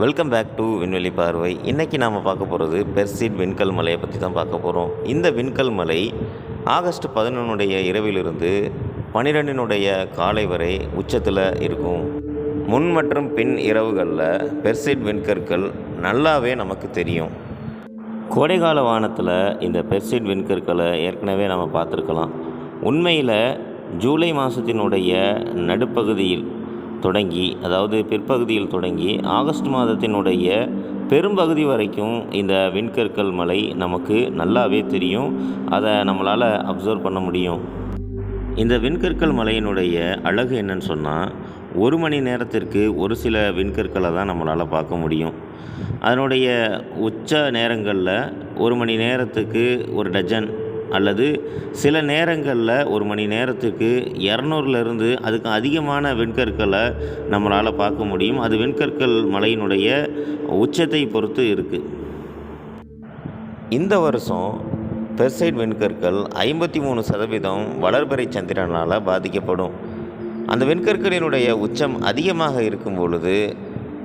Welcome back to விண்வெளி பார்வை இன்றைக்கி நாம் பார்க்க போகிறது பெர்சிட் விண்கல் மலையை பற்றி தான் பார்க்க போகிறோம் இந்த விண்கல் மலை ஆகஸ்ட் பதினொன்னுடைய இரவிலிருந்து பன்னிரெண்டினுடைய காலை வரை உச்சத்தில் இருக்கும். முன் மற்றும் பின் இரவுகளில் பெர்சிட் விண்கற்கள் நல்லாவே நமக்கு தெரியும். கோடைகால வானத்தில் இந்த பெர்சிட் விண்கற்களை ஏற்கனவே நம்ம பார்த்துருக்கலாம். உண்மையில் ஜூலை மாதத்தினுடைய நடுப்பகுதியில் தொடங்கி அதாவது பிற்பகுதியில் தொடங்கி ஆகஸ்ட் மாதத்தினுடைய பெரும்பகுதி வரைக்கும் இந்த விண்கற்கள் மலை நமக்கு நல்லாவே தெரியும். அதை நம்மளால் அப்சர்வ் பண்ண முடியும். இந்த விண்கற்கள் மலையினுடைய அழகு என்னன்னு சொன்னால் ஒரு மணி நேரத்திற்கு ஒரு சில விண்கற்களை தான் நம்மளால் பார்க்க முடியும். அதனுடைய உச்ச நேரங்களில் ஒரு மணி நேரத்துக்கு ஒரு டஜன் அல்லது சில நேரங்களில் ஒரு மணி நேரத்துக்கு இரநூறுலேருந்து அதுக்கு அதிகமான வெண்கற்களை நம்மளால் பார்க்க முடியும். அது வெண்கற்கள் மலையினுடைய உச்சத்தை பொறுத்து இருக்குது இந்த வருஷம் பெர்சைட் வெண்கற்கள் ஐம்பத்தி மூணு சதவீதம் வளர்பிறை சந்திரனால் பாதிக்கப்படும். அந்த வெண்கற்களினுடைய உச்சம் அதிகமாக இருக்கும் பொழுது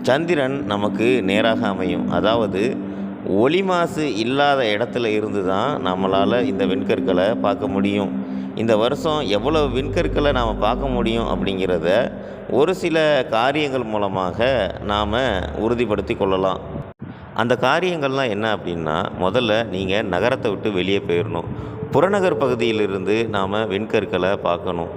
சந்திரன் நமக்கு நேராக அமையும். அதாவது ஒளி மாசு இல்லாத இடத்துல இருந்து தான் நம்மளால் இந்த விண்கற்களை பார்க்க முடியும். இந்த வருஷம் எவ்வளோ விண்கற்களை நாம் பார்க்க முடியும் அப்படிங்கிறத ஒரு சில காரியங்கள் மூலமாக நாம் உறுதிப்படுத்தி கொள்ளலாம். அந்த காரியங்கள்லாம் என்ன அப்படின்னா முதல்ல நீங்கள் நகரத்தை விட்டு வெளியே போயிடணும் புறநகர் பகுதியிலிருந்து நாம் விண்கற்களை பார்க்கணும்.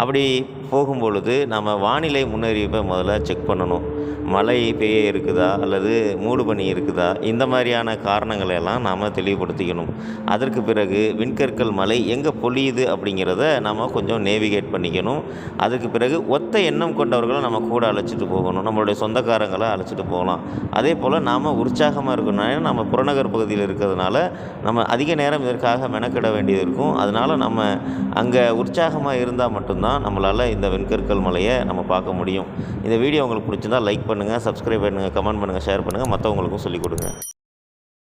அப்படி போகும்பொழுது நம்ம வானிலை முன்னறிவிப்பை முதல்ல செக் பண்ணணும். மழை பெய்ய இருக்குதா அல்லது மூடு பனி இருக்குதா? இந்த மாதிரியான காரணங்களை எல்லாம் நாம் தெளிவுபடுத்திக்கணும். அதற்கு பிறகு விண்கற்கள் மழை எங்கே பொழியுது அப்படிங்கிறத நாம் கொஞ்சம் நேவிகேட் பண்ணிக்கணும். அதுக்கு பிறகு ஒத்த எண்ணம் கொண்டவர்களை நம்ம கூட அழைச்சிட்டு போகணும். நம்மளுடைய சொந்தக்காரங்களை அழைச்சிட்டு போகலாம். அதே போல் நாம் உற்சாகமாக இருக்கணும் ஏன்னா நம்ம புறநகர் பகுதியில் இருக்கிறதுனால நம்ம அதிக நேரம் இதற்காக மெனக்கிட வேண்டியது இருக்கும். அதனால் நம்ம அங்கே உற்சாகமாக இருந்தால் மட்டும்தான் நம்மளால் இந்த வெண்கற்கள் மலையை நம்ம பார்க்க முடியும். இந்த வீடியோ உங்களுக்கு பிடிச்சிருந்தா லைக் பண்ணுங்கள் சப்ஸ்கிரைப் பண்ணுங்கள் கமெண்ட் பண்ணுங்கள் ஷேர் பண்ணுங்கள் மற்றவங்களுக்கும் சொல்லிக் கொடுங்க.